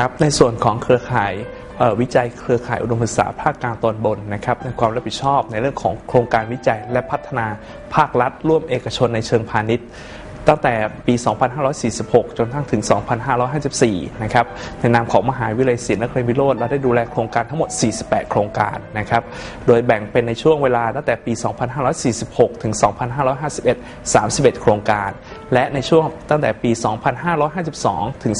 ครับในส่วนของเครือข่ายวิจัยเครือข่ายอุดมศึกษาภาคกลางตอนบนนะครับในความรับผิดชอบในเรื่องของโครงการวิจัยและพัฒนาภาครัฐ ร่วมเอกชนในเชิงพาณิชย์ตั้งแต่ปี 2546 จนทั้งถึง 2554 นะครับ ในนามของมหาวิทยาลัยศิลป์นครินทร์วิโรธเราได้ดูแลโครงการทั้งหมด 48 โครงการนะครับ โดยแบ่งเป็นในช่วงเวลาตั้งแต่ปี 2546 ถึง 2551 31 โครงการ และในช่วงตั้งแต่ปี 2552 ถึง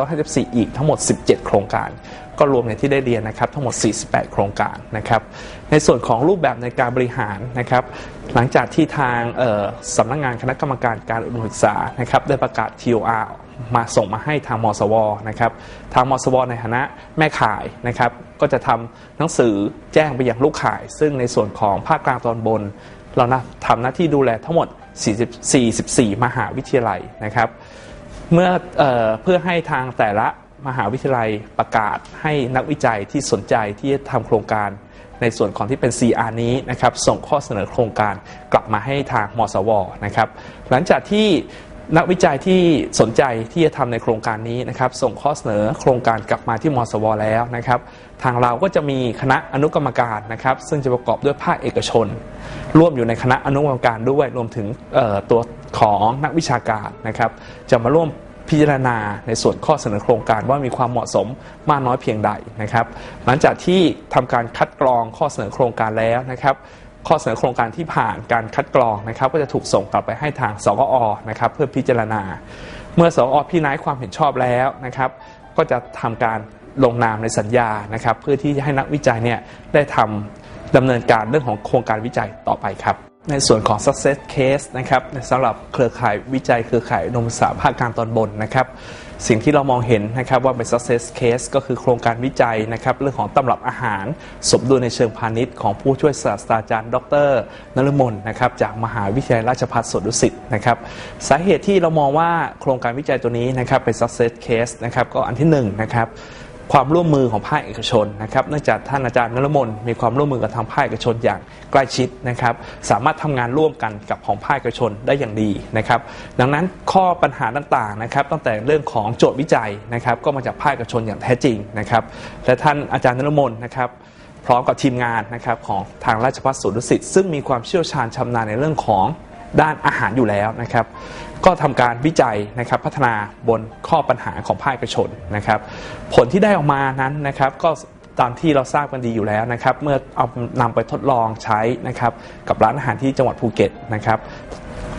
2554 อีกทั้งหมด 17 โครงการ ก็รวมในที่ได้เรียนนะครับทั้งหมด 48 โครงการนะครับ ในส่วนของรูปแบบในการบริหารนะครับ หลังจากที่ทางสำนักงงานคณะกรรมการการอุดมศึกษานะครับได้ประกาศ TOR มาส่งมาให้ทางมสวนะครับทางมสวในฐานะแม่ขายนะครับ ก็จะทำหนังสือแจ้งไปยังลูกขาย ซึ่งในส่วนของภาคกลางตอนบน เรานะทำหน้าที่ดูแลทั้งหมด 44 มหาวิทยาลัยนะครับเมื่อเอเพื่อให้ทางแต่ละมหาวิทยาลัยประกาศให้นักวิจัยที่สนใจที่จะทำโครงการในส่วนของที่เป็น CR นี้นะครับส่งข้อเสนอโครงการกลับมาให้ทางมสวนะครับหลังจากที่ นักวิจัยที่สนใจที่จะทำในโครงการนี้นะครับ ส่งข้อเสนอโครงการกลับมาที่มสวแล้วนะครับ ทางเราก็จะมีคณะอนุกรรมการนะครับ ซึ่งจะประกอบด้วยภาคเอกชน ร่วมอยู่ในคณะอนุกรรมการด้วย รวมถึงตัวของนักวิชาการนะครับ จะมาร่วมพิจารณาในส่วนข้อเสนอโครงการว่ามีความเหมาะสมมากน้อยเพียงใดนะครับ หลังจากที่ทำการคัดกรองข้อเสนอโครงการแล้วนะครับ ข้อเสนอโครงการที่ผ่านการคัดกรองนะครับ ก็จะถูกส่งกลับไปให้ทางสกอนะครับเพื่อพิจารณา เมื่อสกอพิจารณาความเห็นชอบแล้วนะครับ ก็จะทำการลงนามในสัญญานะครับ เพื่อที่จะให้นักวิจัยเนี่ยได้ทำดำเนินการเรื่องของโครงการวิจัยต่อไปครับ ในส่วนของ success case นะครับสำหรับเครือข่ายวิจัยเครือข่ายนมสาภาคกางตอนบนนะครับ สิ่งที่เรามองเห็นนะครับว่าเป็น success case ก็คือโครงการวิจัยนะครับเรื่องของตำรับอาหาร สมดุลในเชิงพาณิชย์ของผู้ช่วยศาสตราจารย์ ดรนฤมลนะครับจากมหาวิทยาลัยราชภัฏสวนดุสิตนะครับสาเหตุที่เรามองว่าโครงการวิจัยตัวนี้นะครับเป็น success case นะครับก็อันที่1นนะครับ ความร่วมมือของภาคเอกชนนะครับเนื่องจากท่านอาจารย์นรมนมีความร่วมมือกับทางภาคเอกชนอย่างใกล้ชิดนะครับ สามารถทำงานร่วมกันกับของภาคเอกชนได้อย่างดีนะครับ ดังนั้นข้อปัญหาต่างๆนะครับ ตั้งแต่เรื่องของโจทย์วิจัยนะครับ ก็มาจากภาคเอกชนอย่างแท้จริงนะครับ และท่านอาจารย์นรมนนะครับพร้อมกับทีมงานนะครับของทางราชภัฏสุดุสิตซึ่งมีความเชี่ยวชาญชำนาญในเรื่องของ ด้านอาหารอยู่แล้วนะครับ ก็ทำการวิจัยนะครับพัฒนาบนข้อปัญหาของภาคเอกชนนะครับ ผลที่ได้ออกมานั้นนะครับ ก็ตามที่เราทราบกันดีอยู่แล้วนะครับ เมื่อเอานำไปทดลองใช้นะครับ กับร้านอาหารที่จังหวัดภูเก็ตนะครับ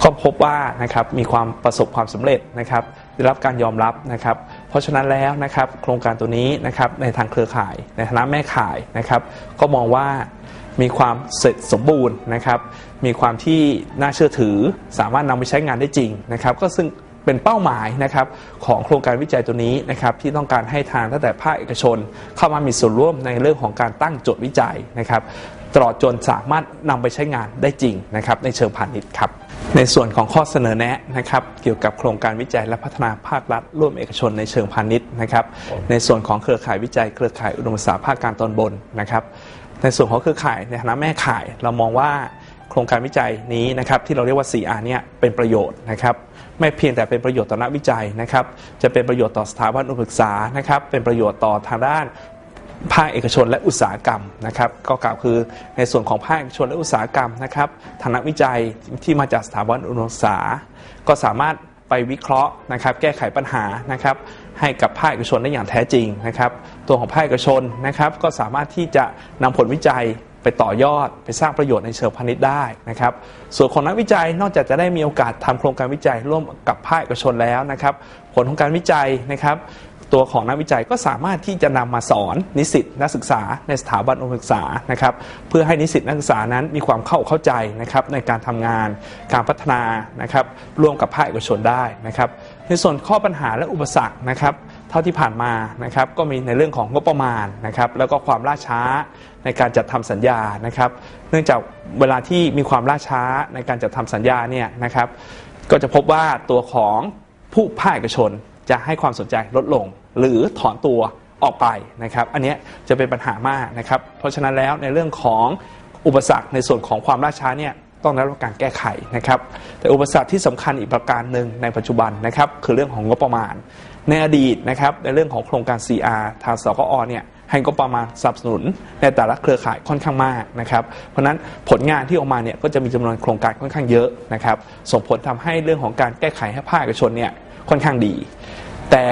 ก็พบว่านะครับมีความประสบความสำเร็จนะครับ ได้รับการยอมรับนะครับ เพราะฉะนั้นแล้วนะครับ โครงการตัวนี้นะครับในทางเครือข่าย ในฐานะแม่ข่ายนะครับ ก็มองว่า มีความเสร็จสมบูรณ์นะครับ มีความที่น่าเชื่อถือ สามารถนำไปใช้งานได้จริงนะครับ ก็ซึ่งเป็นเป้าหมายนะครับของโครงการวิจัยตัวนี้นะครับที่ต้องการให้ทางตั้งแต่ภาคเอกชน เข้ามามีส่วนร่วมในเรื่องของการตั้งโจทย์วิจัยนะครับตลอดจนสามารถนำไปใช้งานได้จริงนะครับในเชิงพาณิชย์ครับในส่วนของข้อเสนอแนะนะครับเกี่ยวกับโครงการวิจัยและพัฒนาภาครัฐ ร่วมเอกชนในเชิงพาณิชย์นะครับในส่วนของเครือข่ายวิจัย เครือข่ายอุดมศึกษาภาคกางตอนบนนะครับ ในส่วนของเครือข่ายในฐานะแม่ข่าย เรามองว่าโครงการวิจัยนี้นะครับที่เราเรียกว่า 4R เนี่ยเป็นประโยชน์นะครับไม่เพียงแต่เป็นประโยชน์ต่อนักวิจัยนะครับจะเป็นประโยชน์ต่อสถาบันอุปศึกษานะครับเป็นประโยชน์ต่อทางด้านภาคเอกชนและอุตสาหกรรมนะครับก็กล่าวคือในส่วนของภาคเอกชนและอุตสาหกรรมนะครับทานักวิจัยที่มาจากสถาบันอุดมศึกษา ก็สามารถไปวิเคราะห์นะครับแก้ไขปัญหานะครับ ให้กับภาคเอกชนได้อย่างแท้จริงนะครับ ตัวของภาคเอกชนนะครับ ก็สามารถที่จะนำผลวิจัยไปต่อยอดไปสร้างประโยชน์ในเชิงพาณิชย์ได้นะครับ ส่วนของนักวิจัยนอกจากจะได้มีโอกาสทำโครงการวิจัยร่วมกับภาคเอกชนแล้วนะครับ ผลของการวิจัยนะครับ ตัวของนักวิจัยก็สามารถที่จะนำมาสอนนิสิตนักศึกษาในสถาบันอุดมศึกษานะครับ เพื่อให้นิสิตนักศึกษานั้นมีความเข้าเข้าใจนะครับในการทำงานการพัฒนานะครับร่วมกับภาคเอกชนได้นะครับ ในส่วนข้อปัญหาและอุปสรรคนะครับเท่าที่ผ่านมานะครับก็มีในเรื่องของงบประมาณนะครับแล้วก็ความล่าช้าในการจัดทำสัญญานะครับ เนื่องจากเวลาที่มีความล่าช้าในการจัดทำสัญญาเนี่ยนะครับก็จะพบว่าตัวของผู้ภาคเอกชนจะให้ความสนใจลดลง หรือถอนตัวออกไปนะครับ อันนี้จะเป็นปัญหามากนะครับ เพราะฉะนั้นแล้วในเรื่องของอุปสรรคในส่วนของความล่าช้าเนี่ย ต้องได้รับการแก้ไขนะครับ แต่อุปสรรคที่สำคัญอีกประการหนึ่งในปัจจุบันนะครับคือเรื่องของงบประมาณ ในอดีตนะครับในเรื่องของโครงการ CR ทางสกอเนี่ยให้ก็ประมาณสนับสนุนในแต่ละเครือข่ายค่อนข้างมากนะครับ เพราะฉะนั้นผลงานที่ออกมาเนี่ยก็จะมีจำนวนโครงการค่อนข้างเยอะนะครับ ส่งผลทำให้เรื่องของการแก้ไขให้ภาคเอกชนเนี่ยค่อนข้างดี แต่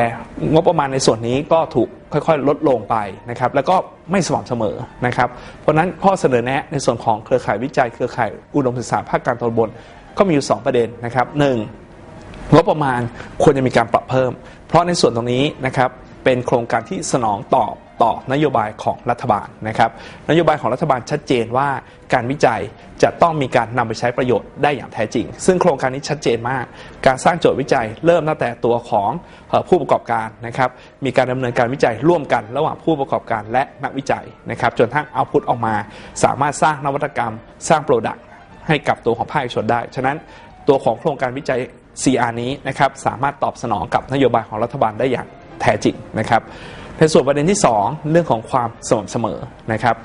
งบประมาณในส่วนนี้ก็ถูกค่อยๆ ลดลงไปนะครับ แล้วก็ไม่สม่ำเสมอนะครับ เพราะนั้นข้อเสนอแนะในส่วนของเครือข่ายวิจัย เครือข่ายอุดมศึกษาภาคการตอนบน ก็มีอยู่ 2 ประเด็นนะครับหนึ่งงบประมาณควรจะมีการปรับเพิ่ม เพราะในส่วนตรงนี้นะครับเป็นโครงการที่สนองตอบ ต่อนโยบายของรัฐบาลนะครับ นโยบายของรัฐบาลชัดเจนว่าการวิจัยจะต้องมีการนำไปใช้ประโยชน์ได้อย่างแท้จริง ซึ่งโครงการนี้ชัดเจนมาก การสร้างโจทย์วิจัยเริ่มตั้งแต่ตัวของผู้ประกอบการนะครับ มีการดำเนินการวิจัยร่วมกันระหว่างผู้ประกอบการและนักวิจัยนะครับ จนทั้งเอาพุทออกมา สามารถสร้างนวัตกรรม สร้างโปรดักต์ให้กับตัวของภาคเอกชนได้ ฉะนั้นตัวของโครงการวิจัย CR นี้นะครับสามารถตอบสนองกับนโยบายของรัฐบาลได้อย่างแท้จริงนะครับ ในส่วนประเด็นที่ 2 เรื่องของความสม่ำเสมอนะครับ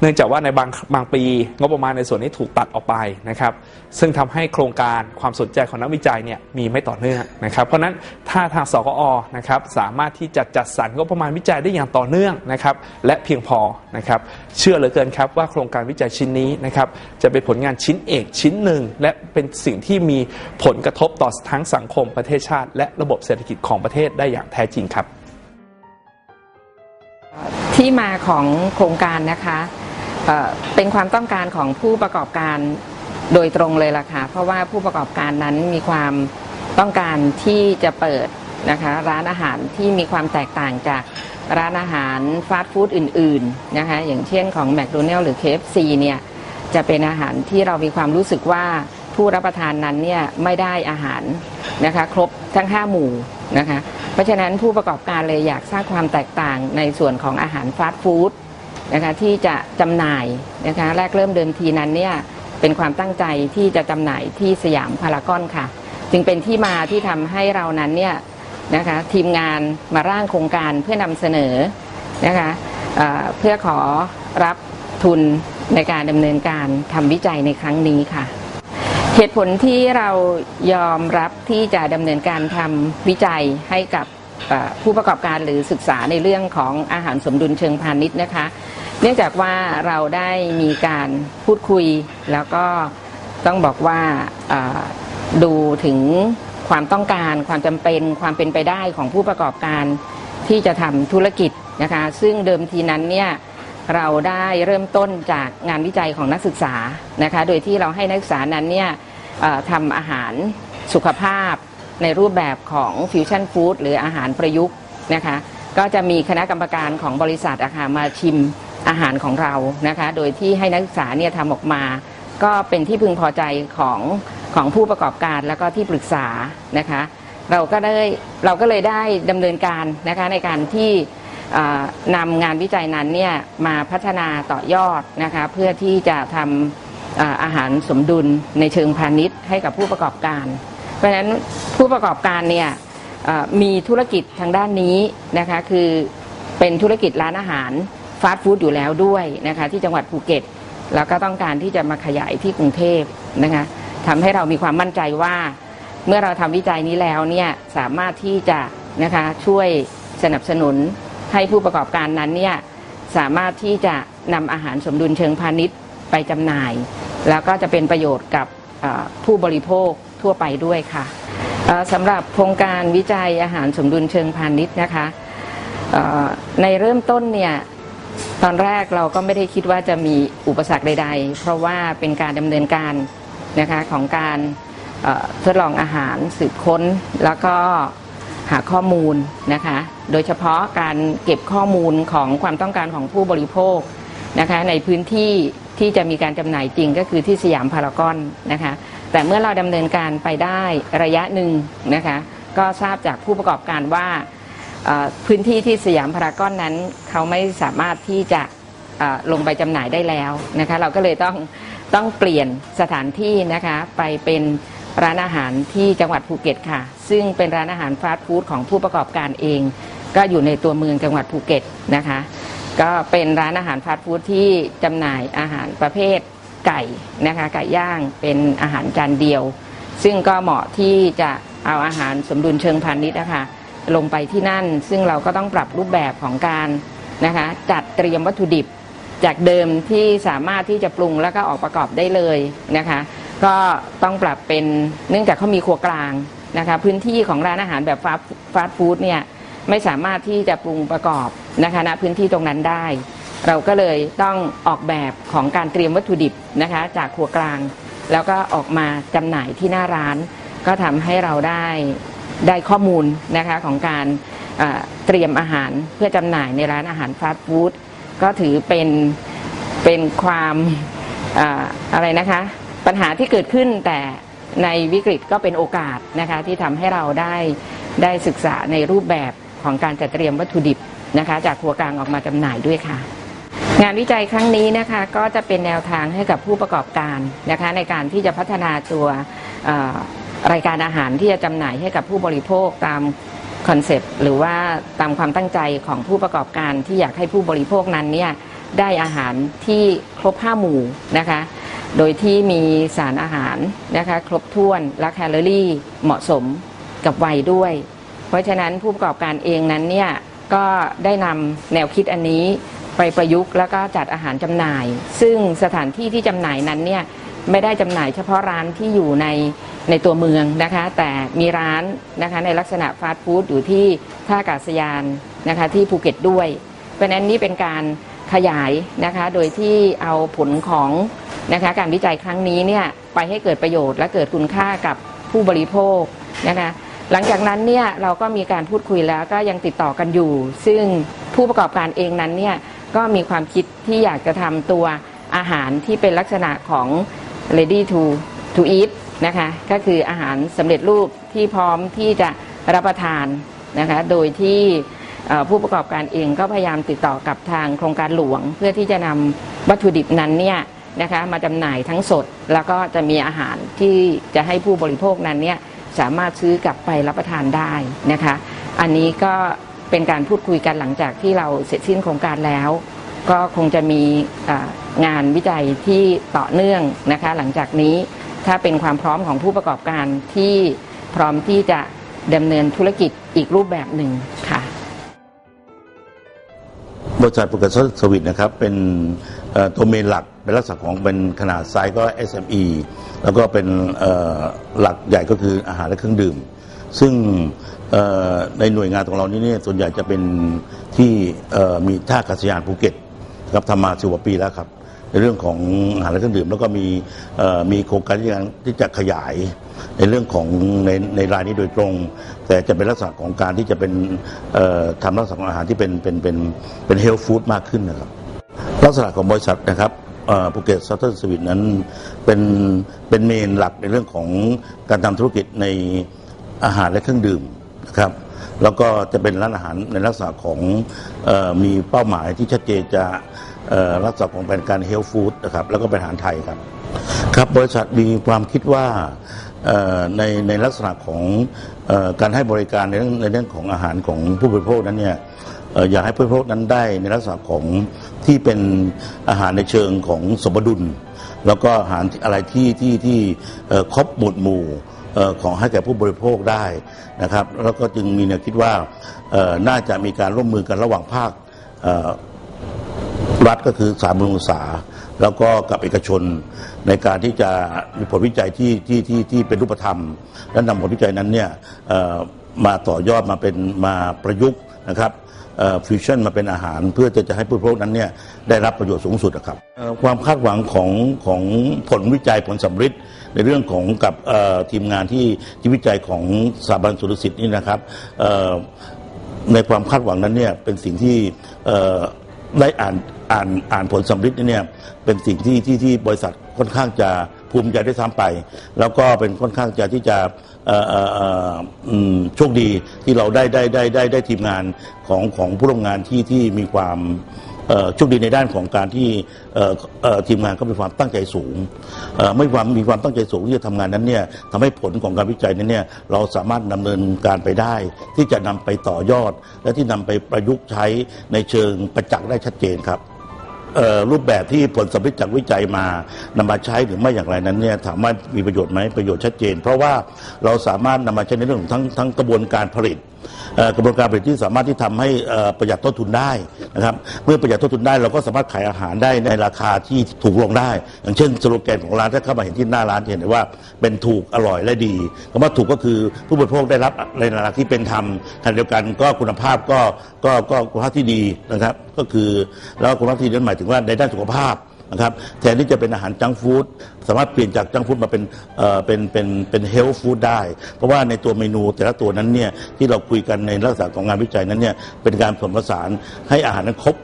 เนื่องจากว่าในบางบางปีงบประมาณในส่วนนี้ถูกตัดออกไปนะครับ ซึ่งทำให้โครงการความสนใจของนักวิจัยเนี่ยมีไม่ต่อเนื่องนะครับ เพราะฉะนั้นถ้าทางสกอนะครับสามารถที่จะจัดสรรงบประมาณวิจัยได้อย่างต่อเนื่องนะครับ และเพียงพอนะครับ เชื่อเหลือเกินครับว่าโครงการวิจัยชิ้นนี้นะครับ จะเป็นผลงานชิ้นเอกชิ้นหนึ่ง และเป็นสิ่งที่มีผลกระทบต่อทั้งสังคมประเทศชาติ และระบบเศรษฐกิจของประเทศได้อย่างแท้จริงครับ ที่มาของโครงการนะคะเเป็นความต้องการของผู้ประกอบการโดยตรงเลยล่ะค่ะ เพราะว่าผู้ประกอบการนั้นมีความต้องการที่จะเปิดนะคะร้านอาหารที่มีความแตกต่างจากร้านอาหารฟาสต์ฟู้ดอื่นๆนะคะอย่างเช่นของแม d โดนัล s หรือ KFC เนี่ยจะเป็นอาหารที่เรามีความรู้สึกว่าผู้รับประทานนั้นเนี่ยไม่ได้อาหารนะคะครบทั้ง 5 หมู่นะคะ ราะฉะนั้นผู้ประกอบการเลยอยากสร้างความแตกต่างในส่วนของอาหารฟาสต์ฟู้ดนะคะที่จะจำหน่ายนะคะแรกเริ่มเดิมทีนั้นเนี่ยเป็นความตั้งใจที่จะจำหน่ายที่สยามพารากอนค่ะ จึงเป็นที่มาที่ทำให้เรานั้นเนี่ยนะคะทีมงานมาร่างโครงการเพื่อนำเสนอนะคะเเพื่อขอรับทุนในการดำเนินการทำวิจัยในครั้งนี้ค่ะ เหตุผลที่เรายอมรับที่จะดำเนินการทำวิจัยให้กับผู้ประกอบการหรือศึกษาในเรื่องของอาหารสมดุลเชิงพาณิชย์นะคะ เนื่องจากว่าเราได้มีการพูดคุย แล้วก็ต้องบอกว่าดูถึงความต้องการความจำเป็นความเป็นไปได้ของผู้ประกอบการที่จะทำธุรกิจนะคะ ซึ่งเดิมทีนั้นเนี่ย เราได้เริ่มต้นจากงานวิจัยของนักศึกษานะคะ โดยที่เราให้นักศึกษานั้นเนี่ยทำอาหารสุขภาพในรูปแบบของฟิวชั่นฟู้ดหรืออาหารประยุกต์นะคะ ก็จะมีคณะกรรมการของบริษัทอะค่ะมาชิมอาหารของเรานะคะ โดยที่ให้นักศึกษาเนี่ยทำออกมา ก็เป็นที่พึงพอใจของของผู้ประกอบการแล้วก็ที่ปรึกษานะคะ เราก็ได้เราก็เลยได้ดำเนินการนะคะในการที่ นำงานวิจัยนั้นเนี่ยมาพัฒนาต่อยอดนะคะเพื่อที่จะทำอาหารสมดุลในเชิงพาณิชย์ให้กับผู้ประกอบการ เพราะฉะนั้นผู้ประกอบการเนี่ยมีธุรกิจทางด้านนี้นะคะคือเป็นธุรกิจร้านอาหารฟาสต์ฟู้ดอยู่แล้วด้วยนะคะที่จังหวัดภูเก็ต แล้วก็ต้องการที่จะมาขยายที่กรุงเทพนะคะทำให้เรามีความมั่นใจว่า เมื่อเราทำวิจัยนี้แล้วเนี่ยสามารถที่จะนะคะช่วยสนับสนุน ให้ผู้ประกอบการนั้นเนี่ยสามารถที่จะนำอาหารสมดุลเชิงพาณิชย์ไปจำหน่าย แล้วก็จะเป็นประโยชน์กับผู้บริโภคทั่วไปด้วยค่ะสำหรับโครงการวิจัยอาหารสมดุลเชิงพาณิชย์นะคะในเริ่มต้นเนี่ยตอนแรกเราก็ไม่ได้คิดว่าจะมีอุปสรรคใด ๆ เพราะว่าเป็นการดำเนินการนะคะของการทดลองอาหารสืบค้นแล้วก็ หาข้อมูลนะคะ โดยเฉพาะการเก็บข้อมูลของความต้องการของผู้บริโภคนะคะในพื้นที่ที่จะมีการจำหน่ายจริงก็คือที่สยามพารากอนนะคะ แต่เมื่อเราดำเนินการไปได้ระยะหนึ่งนะคะ ก็ทราบจากผู้ประกอบการว่าพื้นที่ที่สยามพารากอนนั้น เขาไม่สามารถที่จะลงไปจำหน่ายได้แล้วนะคะ เราก็เลยต้องต้องเปลี่ยนสถานที่นะคะไปเป็นร้านอาหารที่จังหวัดภูเก็ตค่ะ ซึ่งเป็นร้านอาหารฟาสต์ฟู้ดของผู้ประกอบการเอง ก็อยู่ในตัวเมืองจังหวัดภูเก็ตนะคะ ก็เป็นร้านอาหารฟาสต์ฟู้ดที่จำหน่ายอาหารประเภทไก่นะคะไก่ย่างเป็นอาหารจานเดียว ซึ่งก็เหมาะที่จะเอาอาหารสมดุลเชิงพาณิชย์นะคะลงไปที่นั่น ซึ่งเราก็ต้องปรับรูปแบบของการนะคะจัดเตรียมวัตถุดิบจากเดิมที่สามารถที่จะปรุงแล้วก็ออกประกอบได้เลยนะคะ ก็ต้องปรับเป็นเนื่องจากเขามีครัวกลาง นะคะพื้นที่ของร้านอาหารแบบฟาสต์ฟาสต์ฟู้ดเนี่ยไม่สามารถที่จะปรุงประกอบนะคะณพื้นที่ตรงนั้นได้ เราก็เลยต้องออกแบบของการเตรียมวัตถุดิบนะคะจากครัวกลาง แล้วก็ออกมาจำหน่ายที่หน้าร้าน ก็ทำให้เราได้ได้ข้อมูลนะคะของการเตรียมอาหารเพื่อจำหน่ายในร้านอาหารฟาสต์ฟู้ดก็ถือเป็นเป็นความออะไรนะคะ ปัญหาที่เกิดขึ้นแต่ ในวิกฤตก็เป็นโอกาสนะคะที่ทำให้เราได้ได้ศึกษาในรูปแบบของการจัดเตรียมวัตถุดิบนะคะ จากครัวกลางออกมาจำหน่ายด้วยค่ะ งานวิจัยครั้งนี้นะคะก็จะเป็นแนวทางให้กับผู้ประกอบการนะคะในการที่จะพัฒนาตัวรายการอาหารที่จะจำหน่ายให้กับผู้บริโภคตามคอนเซปต์หรือว่าตามความตั้งใจของผู้ประกอบการที่อยากให้ผู้บริโภคนั้นเนี่ยได้อาหารที่ครบห้าหมู่นะคะ โดยที่มีสารอาหารนะคะครบถ้วนและแคลอรี่เหมาะสมกับวัยด้วย เพราะฉะนั้นผู้ประกอบการเองนั้นเนี่ยก็ได้นำแนวคิดอันนี้ไปประยุกต์แล้วก็จัดอาหารจำหน่าย ซึ่งสถานที่ที่จำหน่ายนั้นเนี่ยไม่ได้จำหน่ายเฉพาะร้านที่อยู่ในในตัวเมืองนะคะ แต่มีร้านนะคะในลักษณะฟาสต์ฟู้ดอยู่ที่ท่าอากาศยานนะคะที่ภูเก็ตด้วย เพราะฉะนั้นนี่เป็นการขยายนะคะโดยที่เอาผลของ นะคะการวิจัยครั้งนี้เนี่ยไปให้เกิดประโยชน์และเกิดคุณค่ากับผู้บริโภคนะคะหลังจากนั้นเนี่ยเราก็มีการพูดคุยแล้วก็ยังติดต่อกันอยู่ ซึ่งผู้ประกอบการเองนั้นเนี่ยก็มีความคิดที่อยากจะทำตัวอาหารที่เป็นลักษณะของ ready to to eat นะคะก็คืออาหารสำเร็จรูปที่พร้อมที่จะรับประทานนะคะโดยที่ผู้ประกอบการเองก็พยายามติดต่อกับทางโครงการหลวง เพื่อที่จะนำวัตถุดิบนั้นเนี่ย นะคะมาจำหน่ายทั้งสด แล้วก็จะมีอาหารที่จะให้ผู้บริโภคนั้นเนี่ยสามารถซื้อกลับไปรับประทานได้นะคะ อันนี้ก็เป็นการพูดคุยกันหลังจากที่เราเสร็จสิ้นโครงการแล้ว ก็คงจะมีงานวิจัยที่ต่อเนื่องนะคะ หลังจากนี้ถ้าเป็นความพร้อมของผู้ประกอบการที่พร้อมที่จะดำเนินธุรกิจอีกรูปแบบหนึ่งค่ะบริษัทภูเก็ตสวิตนะครับเป็นตัวเมนหลัก เป็นลักษณะของเป็นขนาดไซส์ก็ SME แล้วก็เป็นหลักใหญ่ก็คืออาหารและเครื่องดื่ม ซึ่งในหน่วยงานของเรานี่เนี่ยส่วนใหญ่จะเป็นที่มีท่าอากาศยานภูเก็ตครับทำมาสิบกว่าปีแล้วครับในเรื่องของอาหารและเครื่องดื่มแล้วก็มีมีโครงการที่จะที่จะขยายในเรื่องของในในรายนี้โดยตรง แต่จะเป็นลักษณะของการที่จะเป็นทำลักษณะของอาหารที่เป็นเป็นเป็นเป็นเฮลท์ฟู้ดมากขึ้นนะครับ ลักษณะของบริษัทนะครับ ภูเก็ตซัตเทอร์สวิตนั้นเป็นเป็นเมนหลักในเรื่องของการทำธุรกิจในอาหารและเครื่องดื่มนะครับแล้วก็จะเป็นร้านอาหารในลักษณะของออมีเป้าหมายที่ชัดเจนจะเอ่อลักษณะของเป็นการเฮลท์ฟู้ดนะครับแล้วก็เป็นอาหารไทยครับครับบริษัทมีความคิดว่าในในลักษณะของอการให้บริการในเรื่องในเรื่องของอาหารของผู้บริโภคนั้นเนี่ย อยากให้ผู้บริโภคนั้นได้ในลักษณะของที่เป็นอาหารในเชิงของสมดุล แล้วก็อาหารอะไรที่ที่ที่เอ่อครบหมวดหมู่ของให้แก่ผู้บริโภคได้นะครับ แล้วก็จึงมีแนวคิดว่าน่าจะมีการร่วมมือกันระหว่างภาครัฐก็คือสามบรศึกษาแล้วก็กับเอกชนในการที่จะมีผลวิจัยที่ที่ที่ที่เป็นรูปธรรม และนำผลวิจัยนั้นเนี่ยมาต่อยอดมาเป็นมาประยุกต์นะครับ ฟิวชั่นมาเป็นอาหาร เพื่อจะจะให้ผู้บริโภคนั้นเนี่ยได้รับประโยชน์สูงสุดนะครับเอ่อความคาดหวังของของผลวิจัยผลสำฤทธิ์ในเรื่องของกับเอ่อทีมงานที่ที่วิจัยของสถาบันสุรสิทธิ์นี่นะครับเอ่อในความคาดหวังนั้นเนี่ยเป็นสิ่งที่เอ่อได้อ่านอ่านอ่านผลสำลิดเนี่ยเป็นสิ่งที่ที่ที่บริษัทค่อนข้างจะ ภูมิใจได้ซ้ำไป แล้วก็เป็นค่อนข้างจะที่จะเอ่อเอ่อเอ่ออืมโชคดีที่เราได้ได้ได้ได้ได้ทีมงานของของผู้ร่วมงานที่ที่มีความเอ่อโชคดีในด้านของการที่เอ่อเอ่อทีมงานก็มีความตั้งใจสูงเอ่อไม่ความมีความตั้งใจสูงที่จะทำงานนั้นเนี่ยทำให้ผลของการวิจัยนั้นเนี่ยเราสามารถดำเนินการไปได้ ที่จะนำไปต่อยอด และที่นำไปประยุกต์ใช้ในเชิงประจักษ์ได้ชัดเจนครับ รูปแบบที่ผลสำลิดจากวิจัยมานำมาใช้หรือไม่อย่างไรนั้นเนี่ยถามว่ามีประโยชน์ไหมประโยชน์ชัดเจน เพราะว่าเราสามารถนำมาใช้ในเรื่องของทั้งทั้งกระบวนการผลิต กระบวนการผลิตที่สามารถที่ทำให้ประหยัดต้นทุนได้นะครับเมื่อประหยัดต้นทุนได้เราก็สามารถขายอาหารได้ในราคาที่ถูกลงได้ อย่างเช่นสโลแกนของร้านถ้าเข้ามาเห็นที่หน้าร้านจะเห็นได้ว่าเป็นถูกอร่อยและดีคำว่าถูกก็คือผู้บริโภคได้รับในราคาที่เป็นธรรมขณะเดียวกันก็คุณภาพก็ก็ก็คุณภาพที่ดีนะครับ ก็คือแล้วคุณภาพที่นั้นหมายถึงว่าในด้านสุขภาพ นะครับแทนที่จะเป็นอาหารจังฟู้ดสามารถเปลี่ยนจากจังฟู้ดมาเป็นเอ่อเป็นเป็นเป็นเฮลท์ฟู้ดได้ เพราะว่าในตัวเมนูแต่ละตัวนั้นเนี่ยที่เราคุยกันในลักษณะของงานวิจัยนั้นเนี่ยเป็นการผสมผสานให้อาหารนั้นครบ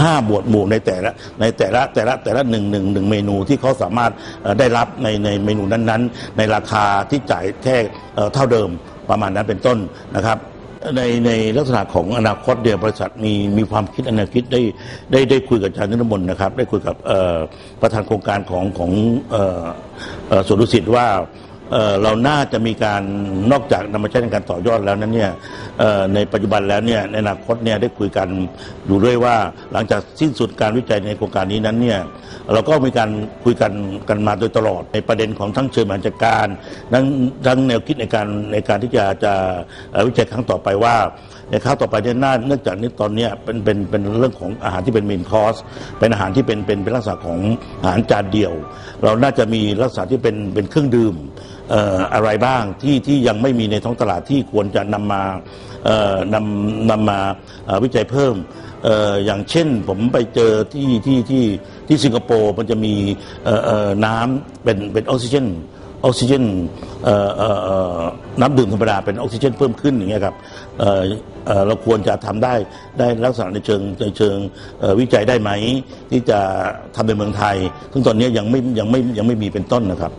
ห้าหมวดหมู่ในแต่ละในแต่ละแต่ละแต่ละหนึ่งหนึ่งหนึ่งเมนูที่เขาสามารถเอ่อได้รับในในเมนูนั้นๆ ในราคาที่จ่ายแค่เอ่อเท่าเดิมประมาณนั้นเป็นต้นนะครับ ในในลักษณะของอนาคตเดียบริษัทมีมีความคิดอนาคิดได้ได้ได้คุยกับอาจารย์นิรมนต์นะครับ ได้คุยกับประธานโครงการของของออเอ่อสวนดุสิตว่า เเราน่าจะมีการนอกจากนำมาใช้ในการต่อยอดแล้วนั้นเนี่ยในปัจจุบันแล้วเนี่ยในอนาคตเนี่ยได้คุยกันอยู่ด้วยว่า หลังจากสิ้นสุดการวิจัยในโครงการนี้นั้นเนี่ยเราก็มีการคุยกันกันมาโดยตลอดในประเด็นของทั้งเชิงบริหารจัดการทั้งทั้งแนวคิดในการในการที่จะจะวิจัยครั้งต่อไปว่า ในคราวต่อไปเนี่ยน่าเนื่องจากนี้ตอนเนี้ยเป็นเป็นเป็นเรื่องของอาหารที่เป็นเมนคอร์สเป็นอาหารที่เป็นเป็นเป็นลักษณะของอาหารจานเดียว เราน่าจะมีลักษณะที่เป็นเป็นเครื่องดื่มเอ่ออะไรบ้างที่ที่ยังไม่มีในท้องตลาดที่ควรจะนำมาเอ่อนำนำมาเอ่อวิจัยเพิ่มเอ่ออย่างเช่นผมไปเจอที่ที่ที่ที่สิงคโปร์มันจะมีเอ่อเอ่อน้ำเป็นเป็นออกซิเจน ออกซิเจนน้ำดื่มธรรมดาเป็นออกซิเจนเพิ่มขึ้นอย่างเงี้ยครับเเเราควรจะทำได้ได้ลักษณะในเชิงในเชิงวิจัยได้ไหม ที่จะทำในเมืองไทย ซึ่งตอนนี้ยังไม่ยังไม่ยังไม่มีเป็นต้นนะครับ